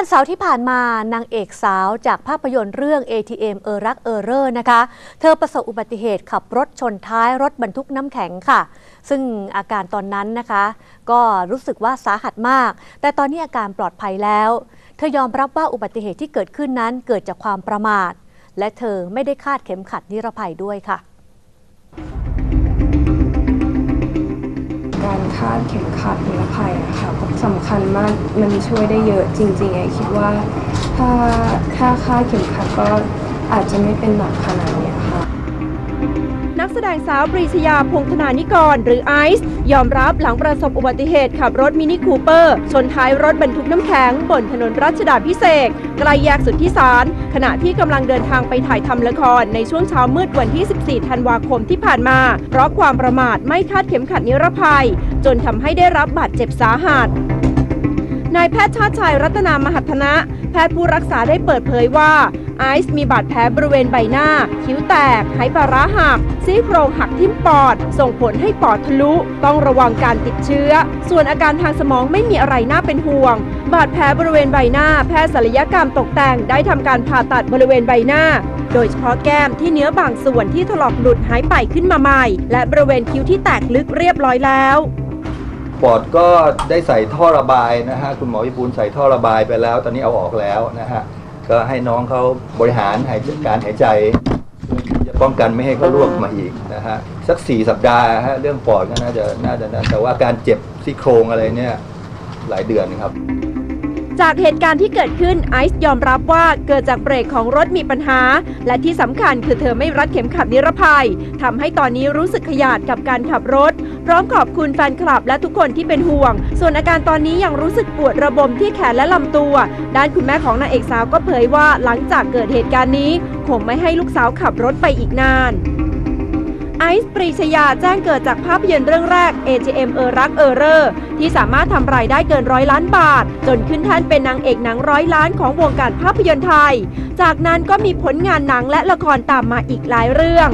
ันเสาร์ที่ผ่านมานางเอกสาวจากภาพยนตร์เรื่อง ATM เออรักเออเรอร์นะคะ เธอประสบอุบัติเหตุขับรถชนท้ายรถบรรทุกน้ำแข็งค่ะ ซึ่งอาการตอนนั้นนะคะ ก็รู้สึกว่าสาหัสมาก แต่ตอนนี้อาการปลอดภัยแล้ว เธอยอมรับว่าอุบัติเหตุที่เกิดขึ้นนั้นเกิดจากความประมาท และเธอไม่ได้คาดเข็มขัดนิรภัยด้วยค่ะ คาดเข็มขัดนิรภัยอะค่ะสำคัญมากมันช่วยได้เยอะจริงๆไอคิดว่าถ้าถ้าคาดเข็มขัดก็อาจจะไม่เป็นหนักขนาดนี้ แสดงสาวปรีชยาพงธนานิกร หรือไอซ์ยอมรับหลังประสบอุบัติเหตุขับรถมินิคูเปอร์ ชนท้ายรถบรรทุกน้ำแข็ง บนถนนรัชดาพิเศษใกล้แยกสุทธิสาร ขณะที่กำลังเดินทางไปถ่ายทำละครในช่วงเช้ามืดวันที่ 14 ธันวาคมที่ผ่านมา เพราะความประมาทไม่คาดเข็มขัดนิรภัย จนทำให้ได้รับบาดเจ็บสาหัสนายแพทย์ชาติชัยรัตนามหัฒนะ แพทย์ผู้รักษาได้เปิดเผยว่า ไอซ์มีบาดแผลบริเวณใบหน้า คิ้วแตกไหปลาร้าหัก ซี่โครงหักทิ่มปอด ส่งผลให้ปอดทะลุ ต้องระวังการติดเชื้อ ส่วนอาการทางสมองไม่มีอะไรน่าเป็นห่วง บาดแผลบริเวณใบหน้า แพทย์ศัลยกรรมตกแต่งได้ทำการผ่าตัดบริเวณใบหน้า โดยเฉพาะแก้มที่เนื้อบางส่วนที่ถลอกหลุดหายไปขึ้นมาใหม่ และบริเวณคิ้วที่แตกลึกเรียบร้อยแล้วปอดก็ได้ใส่ท่อระบายนะฮะคุณหมอวิบูลใส่ท่อระบายไปแล้ว ตอนนี้เอาออกแล้วนะฮะ ก็ให้น้องเขาบริหารหายการหายใจจะป้องกันไม่ให้เขาลวกมาอีกนะฮะสักสี่สัปดาห์ฮะเรื่องปอดก็น่าจะน่าจะนะแต่ว่าการเจ็บซี่โครงอะไรเนี่ยหลายเดือนครับ จากเหตุการณ์ที่เกิดขึ้นไอซ์ยอมรับว่าเกิดจากเบรกของรถมีปัญหา และที่สำคัญคือเธอไม่รัดเข็มขัดนิรภัยทำให้ตอนนี้รู้สึกขยาดกับการขับรถ พร้อมขอบคุณแฟนคลับและทุกคนที่เป็นห่วง ส่วนอาการตอนนี้ยังรู้สึกปวดระบมที่แขนและลำตัว ด้านคุณแม่ของนางเอกสาวก็เผยว่าหลังจากเกิดเหตุการณ์นี้คงไม่ให้ลูกสาวขับรถไปอีกนาน ไอซ์ปรีชยาแจ้งเกิดจากภาพยนตร์เรื่องแรก AGM เออรักเออเรอร์ที่สามารถทำรายได้เกินร้อยล้านบาท จนขึ้นแท่นเป็นนางเอกหนังร้อยล้านของวงการภาพยนตร์ไทย จากนั้นก็มีผลงานหนังและละครตามมาอีกหลายเรื่อง